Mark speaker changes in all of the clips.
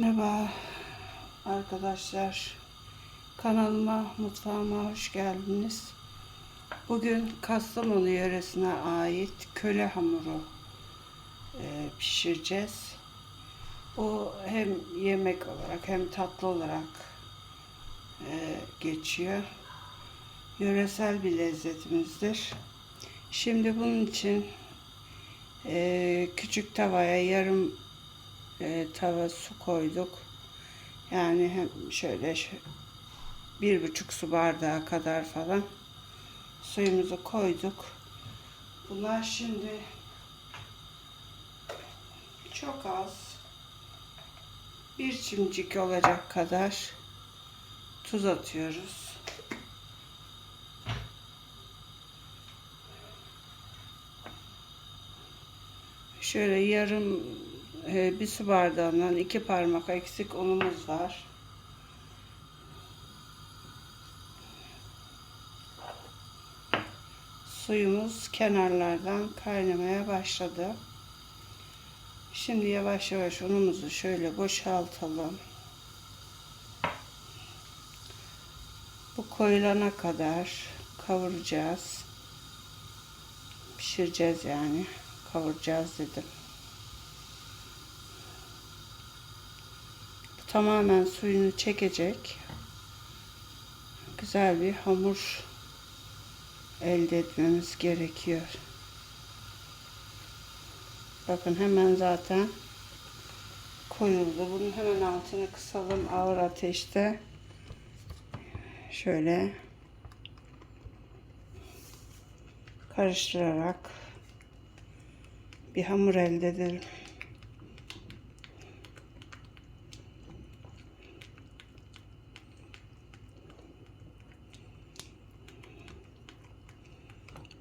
Speaker 1: Merhaba arkadaşlar. Kanalıma, mutfağıma hoş geldiniz. Bugün Kastamonu yöresine ait köle hamuru e, pişireceğiz. Bu hem yemek olarak hem tatlı olarak e, geçiyor. Yöresel bir lezzetimizdir. Şimdi bunun için e, küçük tavaya yarım e, tava su koyduk. Yani hem şöyle bir buçuk su bardağı kadar falan suyumuzu koyduk. Bunlar şimdi çok az bir çimcik olacak kadar tuz atıyoruz. Şöyle yarım bir su bardağından iki parmak eksik unumuz var. Suyumuz kenarlardan kaynamaya başladı. Şimdi yavaş yavaş unumuzu şöyle boşaltalım. Bu koyulana kadar kavuracağız. Pişireceğiz yani. Kavuracağız dedim. Tamamen suyunu çekecek. Güzel bir hamur elde etmemiz gerekiyor. Bakın hemen zaten koyuldu. Bunun hemen altını kısalım ağır ateşte. Şöyle karıştırarak bir hamur elde edelim.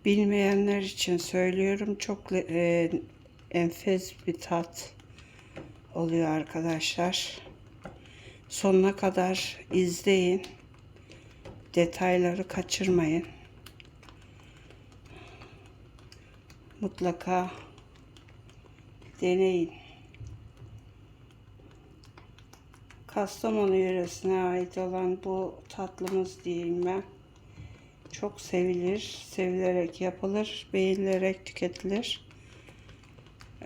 Speaker 1: Bilmeyenler için söylüyorum. Çok e, enfes bir tat oluyor arkadaşlar. Sonuna kadar izleyin. Detayları kaçırmayın. Mutlaka deneyin. Kastamonu yöresine ait olan bu tatlımız diyeyim ben. Çok sevilir, sevilerek yapılır, beğenilerek tüketilir.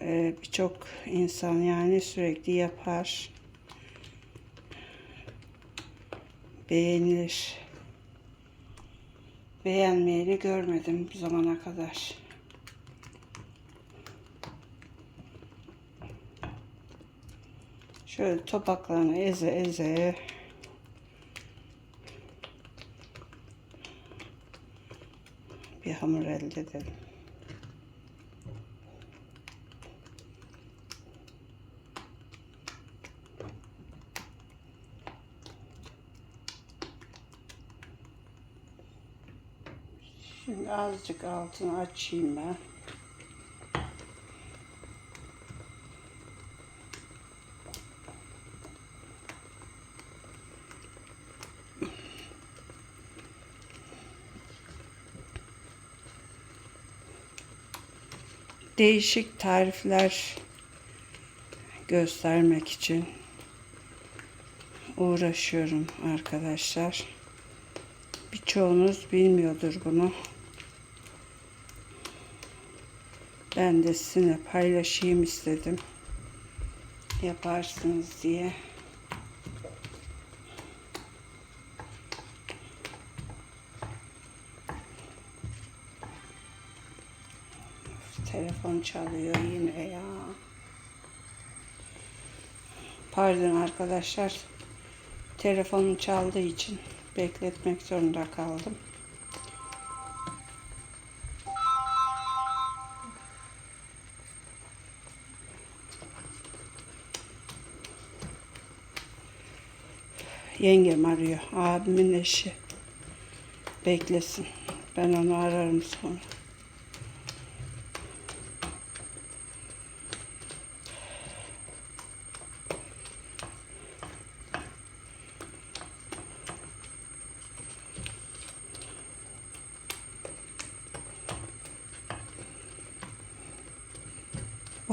Speaker 1: Ee, Birçok insan yani sürekli yapar. Beğenilir. Beğenmeyeni görmedim bu zamana kadar. Şöyle topaklarını eze eze bir hamur elde edelim. Şimdi azıcık altını açayım ben. Değişik tarifler göstermek için uğraşıyorum arkadaşlar. Birçoğunuz bilmiyordur bunu. Ben de sizinle paylaşayım istedim. Yaparsınız diye. Telefon çalıyor yine ya. Pardon arkadaşlar. Telefonum çaldığı için bekletmek zorunda kaldım. Yengem arıyor. Abimin eşi. Beklesin. Ben onu ararım sonra.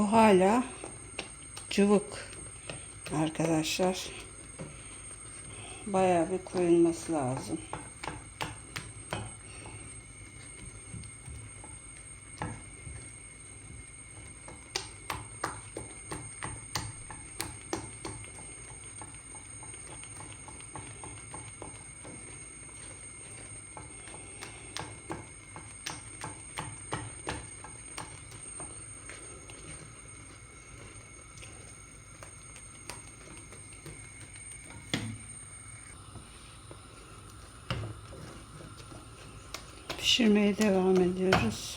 Speaker 1: Bu hala cıvık. Arkadaşlar bayağı bir koyulması lazım. Pişirmeye devam ediyoruz.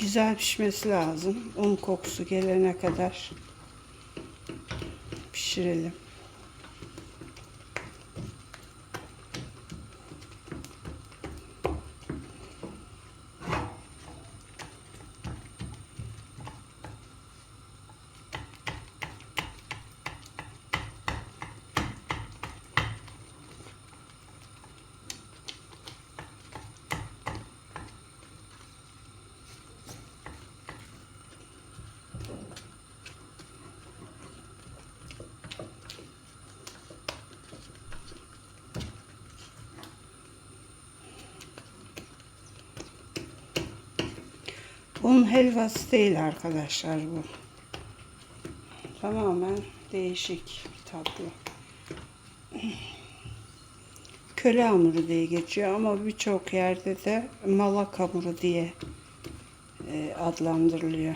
Speaker 1: Güzel pişmesi lazım. Un kokusu gelene kadar pişirelim. Un helvası değil arkadaşlar bu. Tamamen değişik bir tatlı. Köle hamuru diye geçiyor ama birçok yerde de malak hamuru diye e, adlandırılıyor.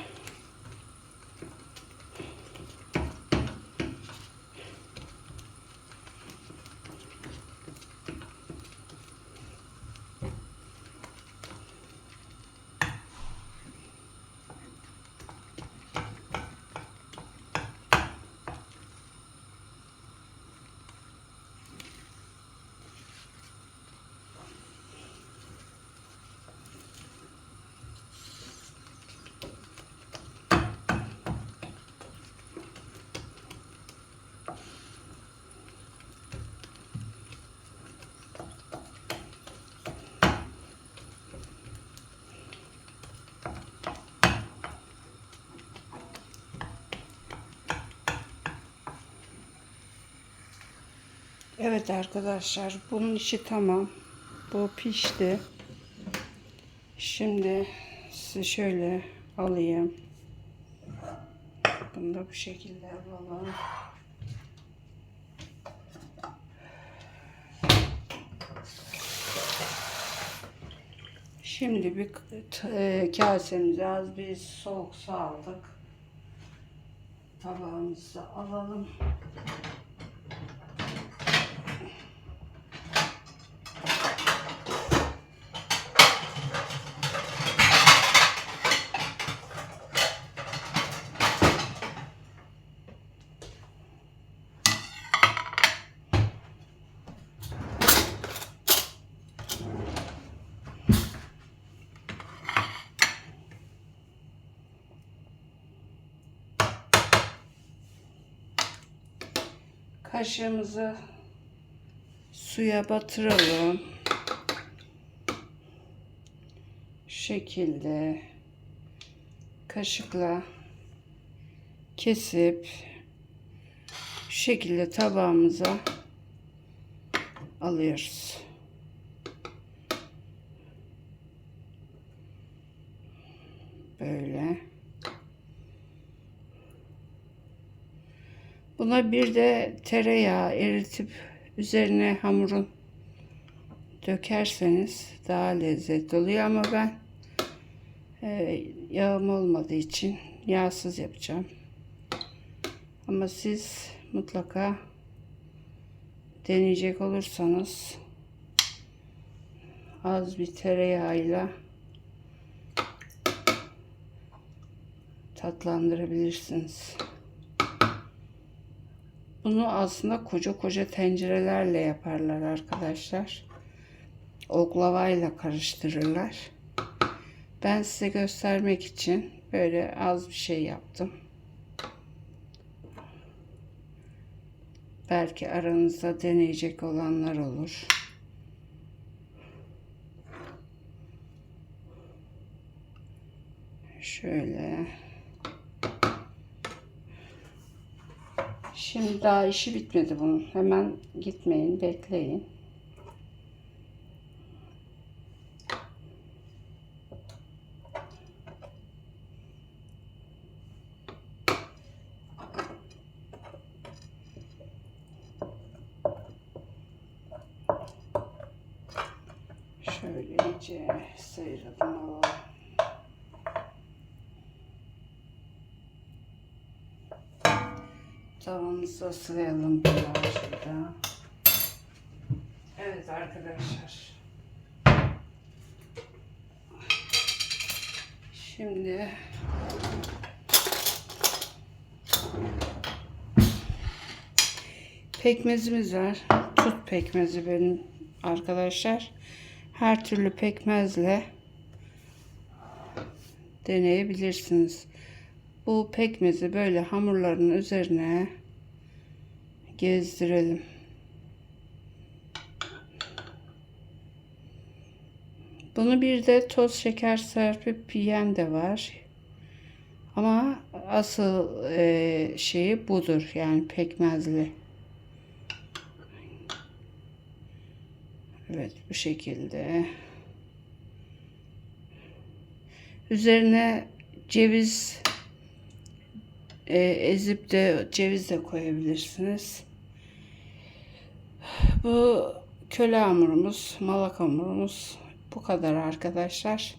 Speaker 1: Evet arkadaşlar bunun işi tamam. Bu pişti. Şimdi size şöyle alayım. Bunu da bu şekilde alalım. Şimdi bir e, kasemize az bir soğuk su aldık. Tabağımızı alalım. Kaşığımızı suya batıralım. Şu şekilde kaşıkla kesip şu şekilde tabağımıza alıyoruz. Böyle. Buna bir de tereyağı eritip üzerine hamurun dökerseniz daha lezzetli oluyor ama ben e, yağım olmadığı için yağsız yapacağım. Ama siz mutlaka deneyecek olursanız az bir tereyağıyla tatlandırabilirsiniz. Bunu aslında koca koca tencerelerle yaparlar arkadaşlar. Oklavayla karıştırırlar. Ben size göstermek için böyle az bir şey yaptım. Belki aranızda deneyecek olanlar olur. Şöyle. Şimdi daha işi bitmedi bunun. Hemen gitmeyin, bekleyin. Şöyle iyice sıyıralım alalım. Tavamızı ıslayalım birazcık da. Evet arkadaşlar. Şimdi pekmezimiz var. Tut pekmezi benim arkadaşlar. Her türlü pekmezle deneyebilirsiniz. Bu pekmezi böyle hamurların üzerine gezdirelim. Bunu bir de toz şeker serpip yiyen de var. Ama asıl e, şeyi budur yani pekmezli. Evet bu şekilde. Üzerine ceviz e, ezip de ceviz de koyabilirsiniz. Bu köle hamurumuz, malak hamurumuz bu kadar arkadaşlar.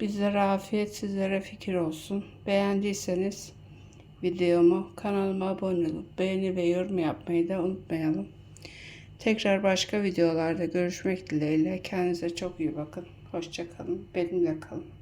Speaker 1: Bizlere afiyet, sizlere fikir olsun. Beğendiyseniz videomu kanalıma abone olup beğeni ve yorum yapmayı da unutmayalım. Tekrar başka videolarda görüşmek dileğiyle. Kendinize çok iyi bakın. Hoşçakalın. Benimle kalın.